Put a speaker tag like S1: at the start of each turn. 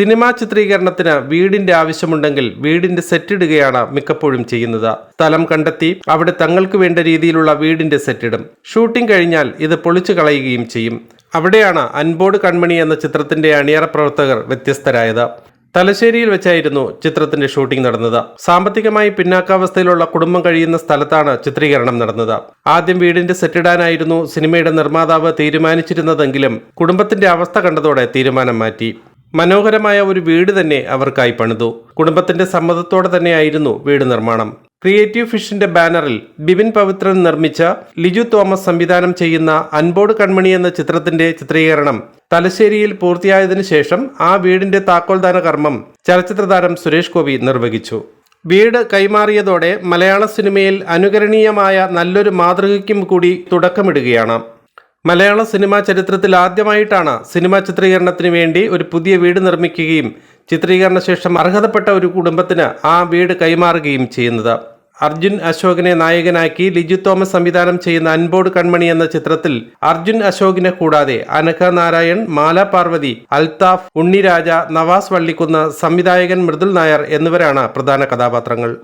S1: Cinema ചിത്രീകരണത്തിന് വീടിന്റെ ആവശ്യമുണ്ടെങ്കിൽ വീടിന്റെ സെറ്റ് ഇടുകയാണ് മിക്കപ്പോഴും ചെയ്യുന്നത്. സ്ഥലം കണ്ടെത്തി അവിടെ തങ്ങൾക്ക് വേണ്ട രീതിയിലുള്ള വീടിന്റെ സെറ്റ് ഇടും. ഷൂട്ടിംഗ് കഴിഞ്ഞാൽ ഇത് പൊളിച്ചു കളയുകയും ചെയ്യും. അവിടെയാണ് അൻബോർഡ് കൺമണി എന്ന ചിത്രത്തിന്റെ അണിയറ പ്രവർത്തകർ വ്യത്യസ്തരായത്. തലശ്ശേരിയിൽ വെച്ചായിരുന്നു ചിത്രത്തിന്റെ ഷൂട്ടിംഗ് നടന്നത്. സാമ്പത്തികമായി പിന്നാക്കാവസ്ഥയിലുള്ള കുടുംബം കഴിയുന്ന സ്ഥലത്താണ് ചിത്രീകരണം നടന്നത്. ആദ്യം വീടിന്റെ സെറ്റിടാനായിരുന്നു സിനിമയുടെ നിർമ്മാതാവ് തീരുമാനിച്ചിരുന്നതെങ്കിലും കുടുംബത്തിന്റെ അവസ്ഥ കണ്ടതോടെ തീരുമാനം മാറ്റി. മനോഹരമായ ഒരു വീട് തന്നെ അവർക്കായി പണിതു. കുടുംബത്തിന്റെ സമ്മതത്തോടെ തന്നെയായിരുന്നു വീട് നിർമ്മാണം. ക്രിയേറ്റീവ് ഫിഷിന്റെ ബാനറിൽ ബിപിൻ പവിത്രൻ നിർമ്മിച്ച ലിജു തോമസ് സംവിധാനം ചെയ്യുന്ന അൻബോർഡ് കൺമണി എന്ന ചിത്രത്തിന്റെ ചിത്രീകരണം തലശ്ശേരിയിൽ പൂർത്തിയായതിനു ശേഷം ആ വീടിന്റെ താക്കോൽദാന കർമ്മം ചലച്ചിത്ര താരം സുരേഷ് ഗോപി നിർവഹിച്ചു. വീട് കൈമാറിയതോടെ മലയാള സിനിമയിൽ അനുകരണീയമായ നല്ലൊരു മാതൃകയ്ക്കും കൂടി തുടക്കമിടുകയാണ്. മലയാള സിനിമാ ചരിത്രത്തിൽ ആദ്യമായിട്ടാണ് സിനിമാ ചിത്രീകരണത്തിന് വേണ്ടി ഒരു പുതിയ വീട് നിർമ്മിക്കുകയും ചിത്രീകരണ ശേഷം അർഹതപ്പെട്ട ഒരു കുടുംബത്തിന് ആ വീട് കൈമാറുകയും ചെയ്യുന്നത്. അർജുൻ അശോകിനെ നായകനാക്കി ലിജു തോമസ് സംവിധാനം ചെയ്യുന്ന അൻബോർഡ് കൺമണി എന്ന ചിത്രത്തിൽ അർജുൻ അശോകിനെ കൂടാതെ അനഘ നാരായൺ മാല പാർവതി അൽതാഫ് ഉണ്ണിരാജ നവാസ് വള്ളിക്കുന്ന് സംവിധായകൻ മൃദുൽ നായർ എന്നിവരാണ് പ്രധാന കഥാപാത്രങ്ങൾ.